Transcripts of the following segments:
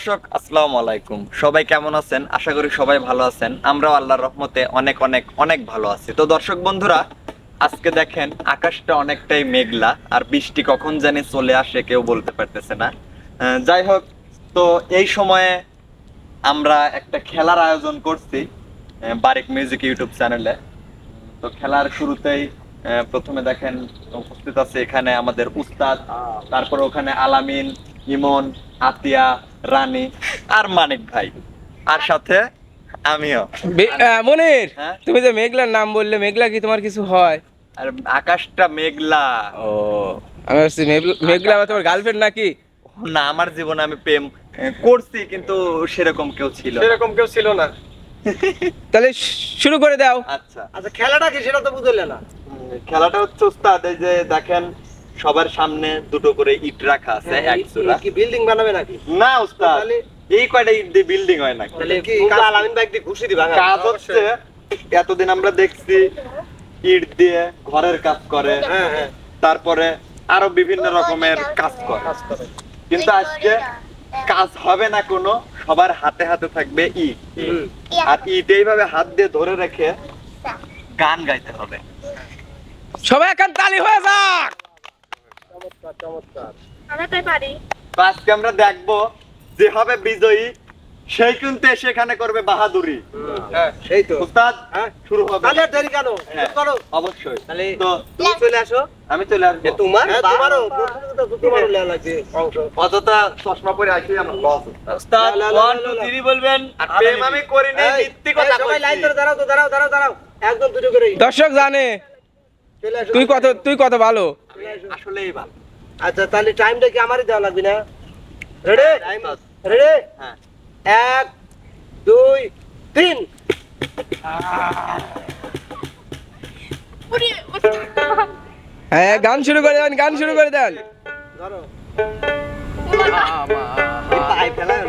দর্শক, আসসালামু আলাইকুম। সবাই কেমন আছেন? আশা করি সবাই ভালো আছেন। আমরাও আল্লাহর রহমতে অনেক অনেক অনেক ভালো আছি। তো দর্শক বন্ধুরা, আজকে দেখেন আকাশটা অনেকটাই মেঘলা আর বৃষ্টি কখন জানি চলে আসে কেউ বলতে পারতেছে না। যাই হোক, তো এই সময়ে আমরা একটা খেলার আয়োজন করছি বারিক মিউজিক ইউটিউব চ্যানেলে। তো খেলার শুরুতেই প্রথমে দেখেন উপস্থিত আছে এখানে আমাদের উস্তাদ, তারপর ওখানে আলামিন ইমন আতিয়া রানী আর মানিক ভাই। আর সাথে আমিও। মনির হ্যাঁ? তুমি যে মেঘলার নাম বললে মেঘলা কি তোমার কিছু হয়? আর আকাশটা মেঘলা। ও আমি ভাবছি মেঘলা তোমার গার্লফ্রেন্ড নাকি? না আমার জীবনে আমি প্রেম করছি কিন্তু সেরকম কেউ ছিল সেরকম কেউ ছিল না। তাহলে শুরু করে দাও। আচ্ছা। আচ্ছা খেলাটা কি সেটা তো বুঝলে না। খেলাটা হচ্ছে উস্তাদ এই যে দেখেন সবার সামনে দুটো করে ইট রাখা আছে হ্যাঁ, এক জোড়া। কি বিল্ডিং বানাবে নাকি? না উস্তাদ এই কয়টা ইট দিয়ে বিল্ডিং হয় না তাহলে কি কাজ আলামিন ভাই দিয়ে ঘুষি দিবা কাজ হচ্ছে এতদিন আমরা দেখছি ইট দিয়ে ঘরের কাজ করে হ্যাঁ হ্যাঁ। তারপরে আরও বিভিন্ন রকমের কাজ করে। কিন্তু আজকে কাজ হবে না কোনো সবার হাতে হাতে থাকবে ইট। আর ইট এইভাবে হাত দিয়ে ধরে রেখে গান গাইতে হবে। সবাই এখন তালি হয়ে যাক। চমৎকার চমৎকার। আমরা তাই পারি। আজকে আমরা দেখব যে হবে বিজয়ী সেই কিন্তু এসে এখানে করবে বাহাদুরি। হ্যাঁ সেই তো। উস্তাদ হ্যাঁ। শুরু হবে। তাহলে দেরি কেন? হ্যাঁ, করো। অবশ্যই। তাহলে তুমি চলে আসো। আমি চলে আসব। তোমার? তোমারও তোমারও। লেয়া লাগছে। অযথা চশমা পরে আসি আমার লস ওস্তাদ, one, two, three বলবেন। আর প্রেম আমি করিনি মিথ্যে কথা এই, সবাই লাইন ধরে দাঁড়াও তো দাঁড়াও দাঁড়াও দাঁড়াও। একদম দুটো করে। দর্শক জানে তুই কত তুই কত ভালো? আসলেই ভালো। আচ্ছা তাহলে টাইমটা কি আমারই দেওয়া লাগবে না? রেডি রেডি হ্যাঁ। এক দুই তিন। হ্যাঁ গান শুরু করে দেন গান শুরু করে দেন। ধরো। পাই ফেলায়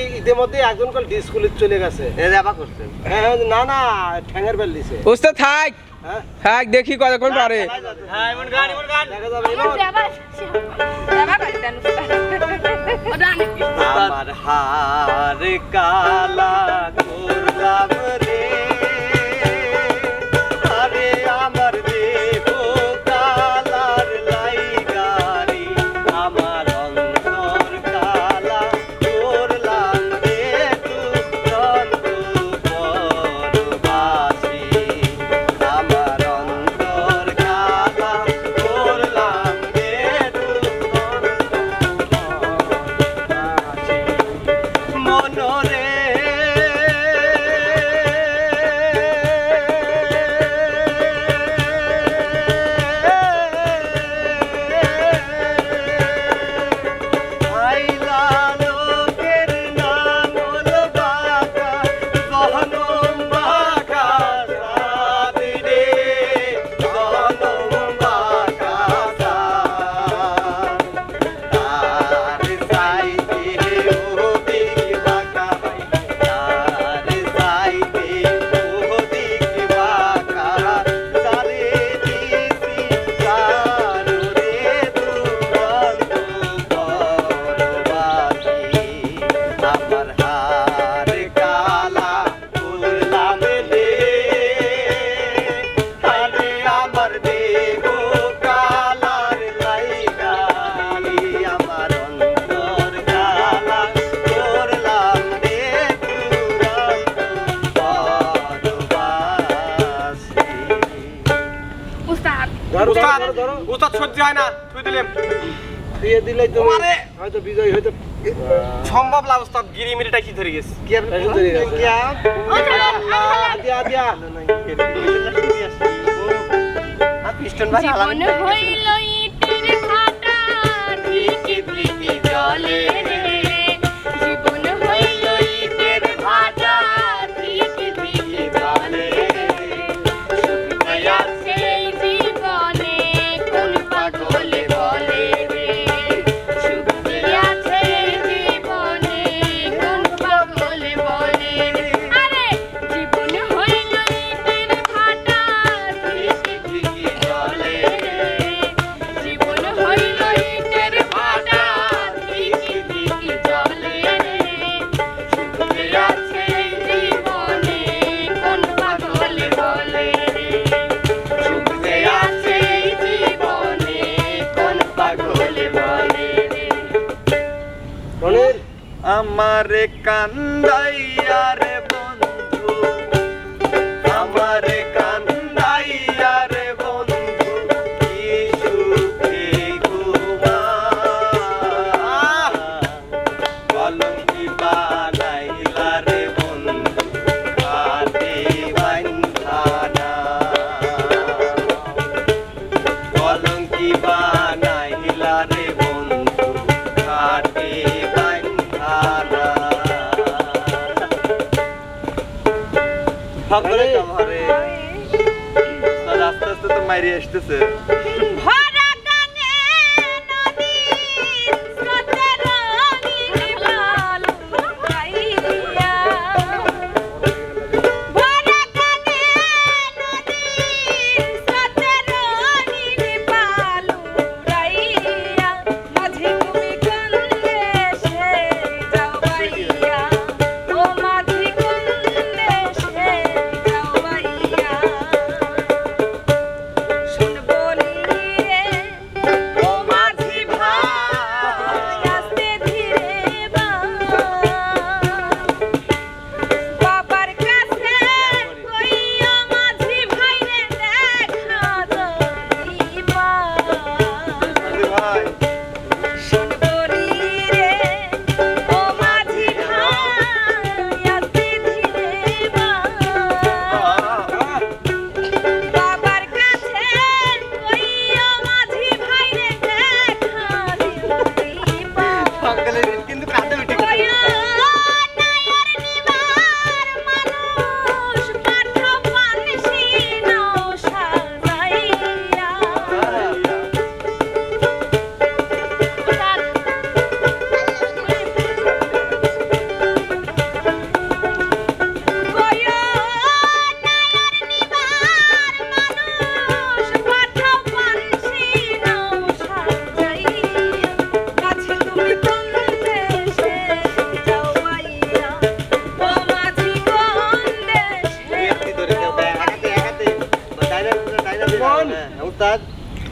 পাচ্ছি ইতিমধ্যে একজন কল ডিসকুলে চলে গেছে করছেন হ্যাঁ না না ঠ্যাঙের বেল দিছে ওস্তাদ থাক হ্যাঁ থাক দেখি কতক্ষণ পারে দেখা যাবে এবার। যাবার যাবার করে দেন আমার হার কালা করলাম রে ধরো সহ্য হয় না তুই দিলে। দিয়ে দিলে তুমি হয়তো বিজয় হয়তো সম্ভব না উস্তাদ গিরি মিরিটা কি ধরে গেছে? কি আর ধরে গেছে? আদিয়া আদিয়া পিস্টন ভাই জীবন হইল ইটের খাটা ধিকি ধিকি জলে রে। রনির আমারে কান্দাইয়া রে আস্তে আস্তে তো মাইরি আসতেছে।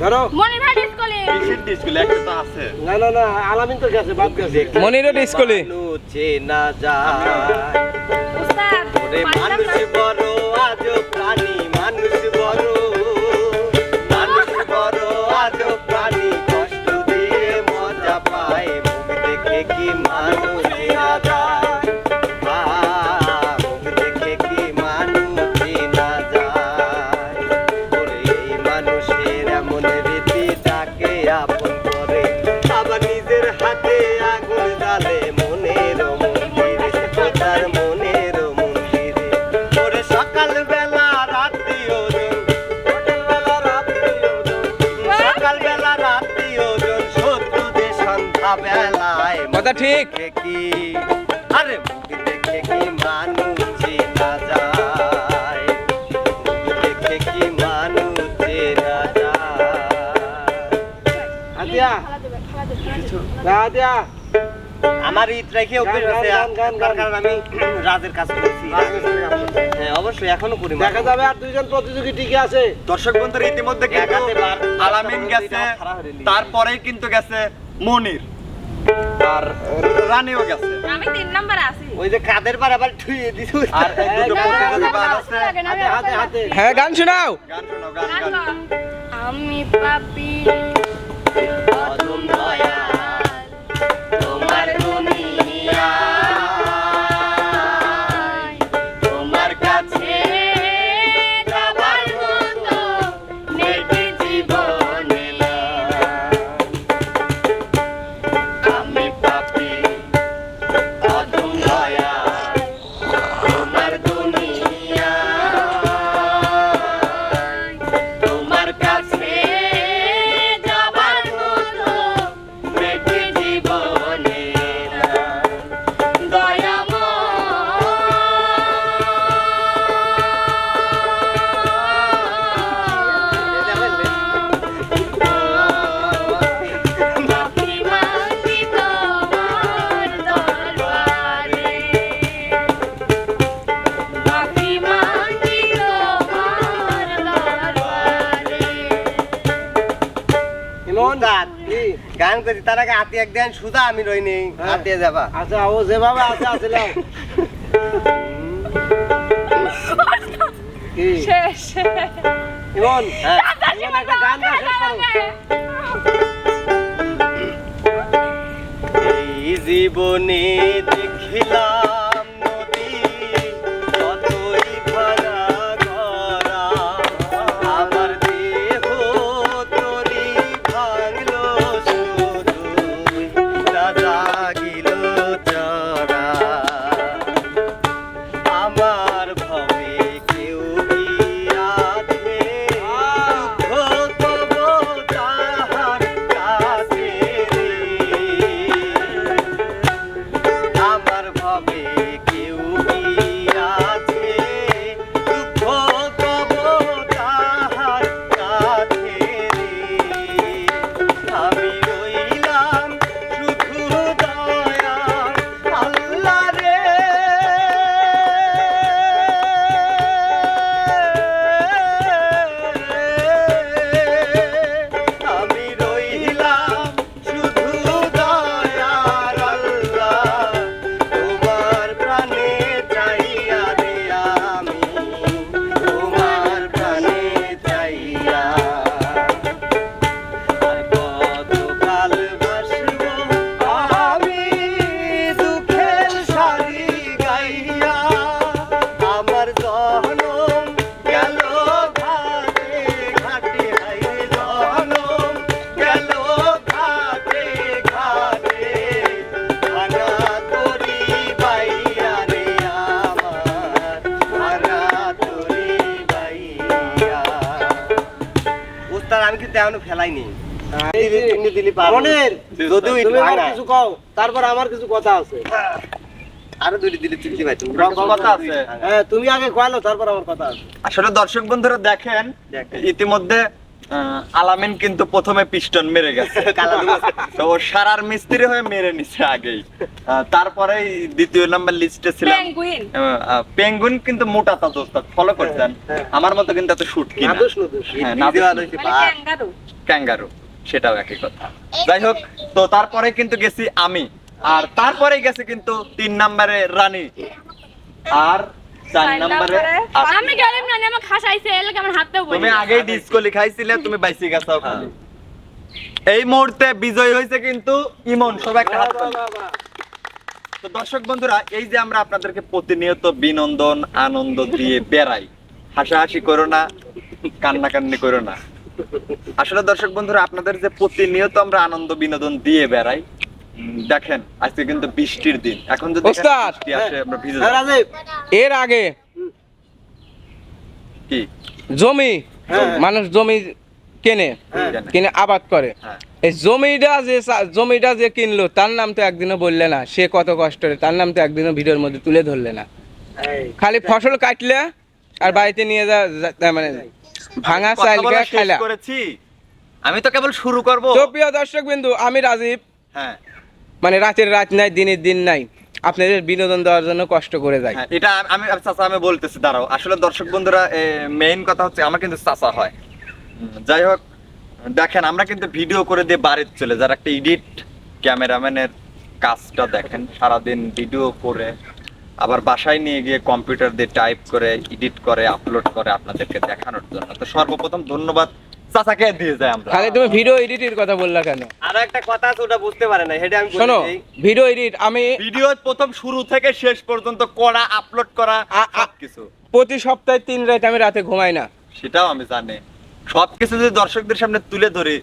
ধরো। মনে ভাই স্কুলে কিসের ডিসগুলো একটা তো আছে। না না না আলামিন তো গেছে বাদ গেছে মনিরও ডিসকলি চেনা যায়। উস্তাদ ওরে মানুষ বড় ঠিক। কি? আরে মুখ দেখে কি মানুষ চেনা যায়? মুখ দেখে কি মানুষ চেনা যায়? আদিয়া আমার ঈদ রেখে অভ্যেস আছে। কারণ আমি রাজের কাজ করছি। হ্যাঁ অবশ্যই এখনও করি দেখা যাবে আর দুইজন প্রতিযোগী টিকে আছে। দর্শক বন্ধুরা ইতিমধ্যে কিন্তু আলামিন গেছে তারপরেই কিন্তু গেছে মনির। আর রানীও গেছে। আমি তিন নাম্বার আছি। ওই যে কাদের বার আবার ঠুইয়ে দিছে আর দুটো বার আছে। হাতে হাতে হাতে। হ্যাঁ গান শোনাও। গান শোনাও গান গান। আমি পাপি অদম দয়াল। গান করি তার আগে হাতি একদিন সুদা আমি রই নেই। হাতে যাবা। আচ্ছা ও যেভাবে আছে আছে লাও শেষ ইমন হ্যাঁ। ইমন একটা গান শেষ করো। এই জীবনে দেখিলাম ভাঙা। কিছু কও তারপর আমার কিছু কথা আছে আরও দুটি দিলি তিনটি ভাই তুমি কথা আছে? হ্যাঁ তুমি আগে কয়ালো তারপর আমার কথা আছে আসলে দর্শক বন্ধুরা দেখেন দেখেন। ইতিমধ্যে আলামিন কিন্তু প্রথমে পিস্টন মেরে গেছে। তো ও সারার মিস্ত্রি হয়ে মেরে নিছে আগেই। আহ, তারপরে দ্বিতীয় নাম্বার লিস্টে ছিলাম পেঙ্গুইন পেঙ্গুইন কিন্তু মোটা তা দোস্ত ফলো করতেন। আমার মতো কিন্তু এত শুট। ক্যাঙ্গারু ক্যাঙ্গারু সেটাও একই কথা। যাই হোক তো তারপরে কিন্তু গেছি আমি। আর তারপরে গেছে কিন্তু তিন নম্বরে রানী। আর চার নম্বরে আমি গেলাম না আমার খাসাইছে এলে আমার হাতটাও বলি তুমি আগেই ডিসকো লিখাইছিলে তুমি বাইসি গেছো খালি। এই মুহূর্তে বিজয় হয়েছে কিন্তু ইমন সবাই একটা হাত তো দর্শক বন্ধুরা এই যে আমরা আপনাদেরকে প্রতিনিয়ত বিনোদন আনন্দ দিয়ে বেড়াই হাসাহাসি করো না কান্নাকান্নি করো না। আসলে দর্শক বন্ধুরা আপনাদের যে প্রতিনিয়ত আমরা আনন্দ বিনোদন দিয়ে বেড়াই দেখেন আজকে কিন্তু বৃষ্টির দিন। এখন যদি ওস্তাদ! বৃষ্টি আসে আমরা ভিজে হ্যাঁ, যাব। রাজীব। এর আগে কি? জমি হ্যাঁ। মানুষ জমি কেনে কিনে আবাদ করে। হ্যাঁ। এই জমিটা যে জমিটা যে কিনলো তার নাম তো একদিনও বললে না। সে কত কষ্ট করে তার নাম তো একদিনও ভিডিওর মধ্যে তুলে ধরলে না। খালি ফসল কাটলে আর বাড়িতে নিয়ে যা মানে ভাঙা কথা চাইল বলা খাইলা করেছি। আমি তো কেবল শুরু করব। তো প্রিয় দর্শক বিন্দু আমি রাজীব। হ্যাঁ। মানে রাতের রাত নাই দিনের দিন নাই। আপনাদের বিনোদন দেওয়ার জন্য কষ্ট করে যাই। হ্যাঁ, এটা আমি- চাচা আমি বলতেছি দাঁড়াও। আসলে দর্শক বন্ধুরা মেইন কথা হচ্ছে আমার কিন্তু চাচা হয়। যাই হোক দেখেন আমরা কিন্তু ভিডিও করে দিয়ে বাড়িতে চলে যারা একটা এডিট ক্যামেরাম্যানের কাজটা দেখেন। সারাদিন ভিডিও করে আবার বাসায় নিয়ে গিয়ে কম্পিউটার দিয়ে টাইপ করে এডিট করে আপলোড করে আপনাদেরকে দেখানোর জন্য। তো সর্বপ্রথম ধন্যবাদ চাচাকে দিয়ে যায় আমরা। খালি তুমি ভিডিও এডিটের কথা বললা কেন? আরও একটা কথা আছে ওটা বুঝতে পারে না সেটা আমি শোনো ভিডিও এডিট আমি ভিডিও প্রথম শুরু থেকে শেষ পর্যন্ত করা আপলোড করা প্রতি সপ্তাহে তিন রাত আমি রাতে ঘুমাই না। সেটাও আমি জানি। সবকিছু যদি দর্শকদের সামনে তুলে ধরি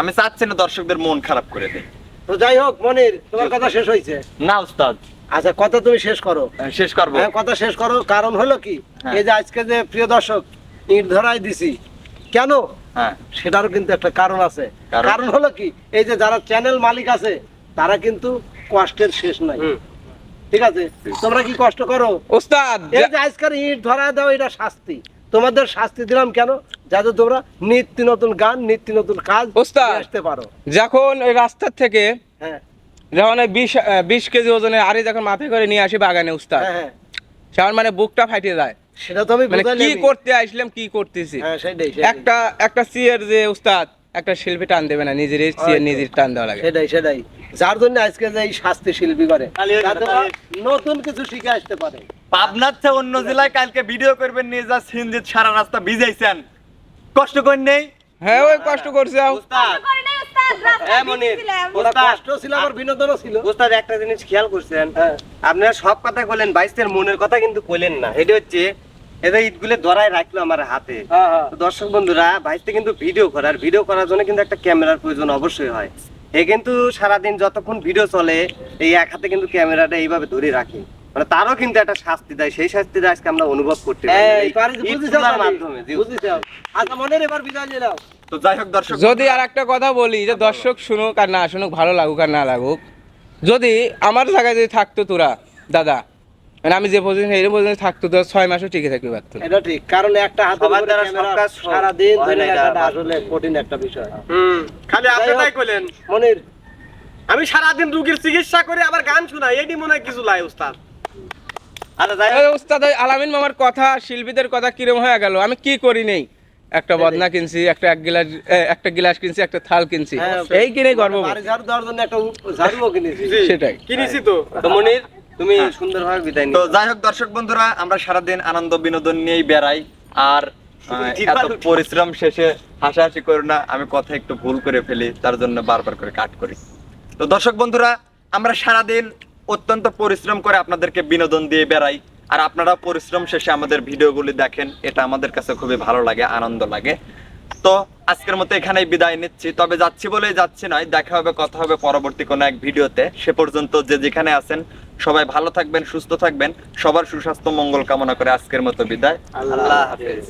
আমি চাচ্ছি না দর্শকদের মন খারাপ করে দিই। তো যাই হোক মনির তোমার কথা শেষ হয়েছে? না উস্তাদ। আচ্ছা কথা তুমি শেষ করো। শেষ করব। হ্যাঁ কথা শেষ করো। কারণ হলো কি হ্যাঁ। এই যে আজকে যে প্রিয় দর্শক ইট ধরাই দিছি। কেন? হ্যাঁ। সেটারও কিন্তু একটা কারণ আছে। কারণ? হলো কি এই যে যারা চ্যানেল মালিক আছে তারা কিন্তু কষ্টের শেষ নাই। ঠিক আছে? তোমরা কি কষ্ট করো? ওস্তাদ এই যে আজকের ইট ধরা দাও এটা শাস্তি। তোমাদের শাস্তি দিলাম কেন? যাতে তোমরা নিত্য নতুন গান নিত্য নতুন কাজ। আসতে পারো। যখন ওই রাস্তার থেকে হ্যাঁ। যখন বিশ বিশ কেজি ওজনের আরে যখন মাথায় করে নিয়ে আসি বাগানে উস্তাদ হ্যাঁ হ্যাঁ। মানে বুকটা ফাটিয়ে যায় সেটা তো আমি মানে কি করতে আসলাম কি করতেছি? হ্যাঁ সেটাই সেটাই। একটা একটা সিয়ের যে উস্তাদ একটা শিল্পী টান দেবে না নিজের সিয়ের নিজের টান দেওয়া লাগে। সেটাই সেটাই। যার জন্য আজকে যে এই শাস্তি শিল্পী করে নতুন কিছু শিখে আসতে পারে। পাবনার চেয়ে অন্য জেলায় কালকে ভিডিও করবেন নিয়ে যা সিনজিৎ সারা রাস্তা ভিজাইছেন। কষ্ট করেন নেই? হ্যাঁ ওই কষ্ট করছে আও। কষ্ট করে নাই উস্তাদ? রাস্তা মনির। দিয়েছিলাম। ওরা কষ্ট ছিল আবার বিনোদনও ছিল। একটা জিনিস খেয়াল করছেন। আপনারা সব কথা বললেন বাইশের মনের কথা কিন্তু কইলেন না। এটা হচ্ছে এটা ইটগুলো ধরায় রাখল আমার হাতে। হ্যাঁ হ্যাঁ। তো দর্শক বন্ধুরা বাইশতে কিন্তু ভিডিও করার ভিডিও করার জন্য কিন্তু একটা ক্যামেরার প্রয়োজন অবশ্যই হয়। এ কিন্তু সারাদিন যতক্ষণ ভিডিও চলে এই এক হাতে কিন্তু ক্যামেরাটা এইভাবে ধরে রাখে। মানে তারও কিন্তু একটা শাস্তি দেয় সেই শাস্তিটা আজকে আমরা অনুভব করতে তোলার মাধ্যমে আচ্ছা মনের এবার বিদায় নিয়ে তো যাই হোক দর্শক যদি আর একটা কথা বলি যে দর্শক শুনুক আর না শুনুক ভালো লাগুক আর না লাগুক যদি আমার জায়গায় যদি থাকতো তোরা দাদা মানে আমি যে এই পর্যন্ত থাকতো ছয় মাসও টিকে থাকতে পারতো এটা ঠিক কারণ একটা হাতে সবার দ্বারা সব কাজ সারা দিন ধরে রাখাটা আসলে কঠিন একটা বিষয়। খালি আপনি তাই কইলেন। মনির। আমি সারাদিন রুগীর চিকিৎসা করে আবার গান শোনাই এটি মনে হয় কিছু লাই উস্তাদ আচ্ছা উস্তাদ আলামিন মামার কথা শিল্পীদের কথা কিরম হয়ে গেল? আমি কি করি নেই? একটা বদনা কিনছি একটা এক গিলাস একটা গিলাস কিনছি একটা থাল কিনছি। হ্যাঁ, এই কিনে গর্ব বাড়ি ঝাড়ু দেওয়ার জন্য একটা ঝাড়ুও কিনেছি। সেটাই। কিনেছি তো। তো মনির? তুমি সুন্দরভাবে বিদায় তো যাই হোক দর্শক বন্ধুরা আমরা সারাদিন আনন্দ বিনোদন নিয়েই বেড়াই। আর এত পরিশ্রম শেষে হাসাহাসি করো না আমি কথা একটু ভুল করে ফেলি তার জন্য বারবার করে কাট করি। তো দর্শক বন্ধুরা আমরা সারাদিন অত্যন্ত পরিশ্রম করে আপনাদেরকে বিনোদন দিয়ে বেড়াই। আর আপনারা পরিশ্রম শেষে আমাদের ভিডিওগুলি দেখেন এটা আমাদের কাছে খুবই ভালো লাগে আনন্দ লাগে। তো আজকের মতো এখানেই বিদায় নিচ্ছি। তবে যাচ্ছি বলেই যাচ্ছি নয় দেখা হবে কথা হবে পরবর্তী কোনো এক ভিডিওতে। সে পর্যন্ত যে যেখানে আছেন সবাই ভালো থাকবেন সুস্থ থাকবেন। সবার সুস্বাস্থ্য মঙ্গল কামনা করে আজকের মতো বিদায়। আল্লাহ হাফেজ।